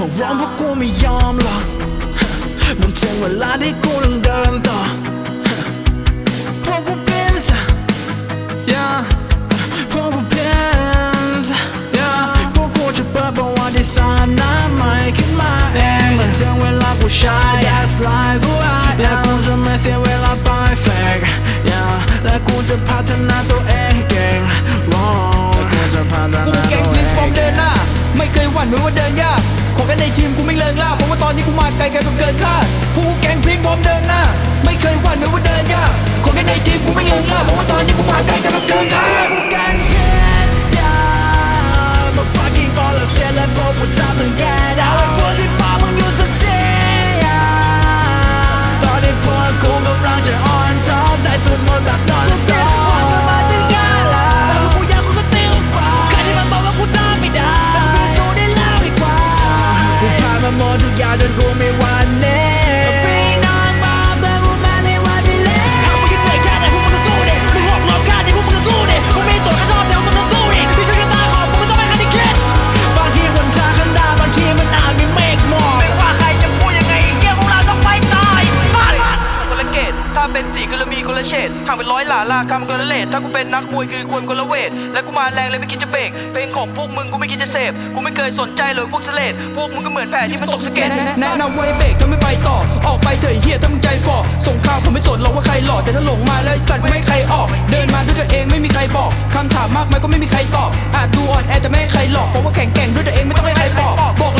ร้องเพราะกูไม่ยอมหรอกมันถึงเวลาที่กูต้องเดินต่อพวกกูเป็นส yeah พวกกูเป็นส yeah พวกกูจะเปิดประวัติศาสตร์หน้าใหม่ขึ้นมาเองมันถึงเวลากูใช้ that's life who I am และกูจะไม่เสียเวลาไป fake yeah และกูจะพัฒนาตัวเองเก่ง wow และกูจะพัฒกูนาแกงตัวพลิสเอฟอร์งมเดินหน้าไม่เคยหวั่นไม่ว่าเดินยาก ขอแค่ในทีมกูไม่เลิงล่าเพราะว่าตอนนี้กูมาไกลไกลแบบเกินคาดพวกกูแกงพลิงพร้อมเดินหน้า ไม่เคยหวั่นไม่ว่าเดินยาก ละมีคนละเฉดห่างเป็นร้อยหลาลากำคนละเลทถ้ากูเป็นนักมวยคือควรคนละเวท และกูมาแรงเลยไม่คิดจะเบรกเพลงของพวกมึงกูไม่คิดจะเสพกูไม่เคยสนใจเลยพวกเสลดพวกมึงก็เหมือนแผลที่มันตกสะเก็ดแนะนำไว้เบรกถ้าไม่ไปต่อ ออกไปเถอะเฮียถ้ามึงใจฝ่อส่งข่าวเขาไม่สนหรอกว่าใครหลอกแต่ถ้าหลงมาแล้วสัตว์ไม่ใครออก เดินมาด้วยตัวเองไม่มีใครบอกคำถามมากมายก็ไม่มีใครตอบอาจดูอ่อนแอแต่ไม่ใครหลอกเพราะว่าแข็งแกร่งด้วยตัวเองไม่ต้องให้ใครบอกเลยว่าแก๊งกูจะไม่ยอก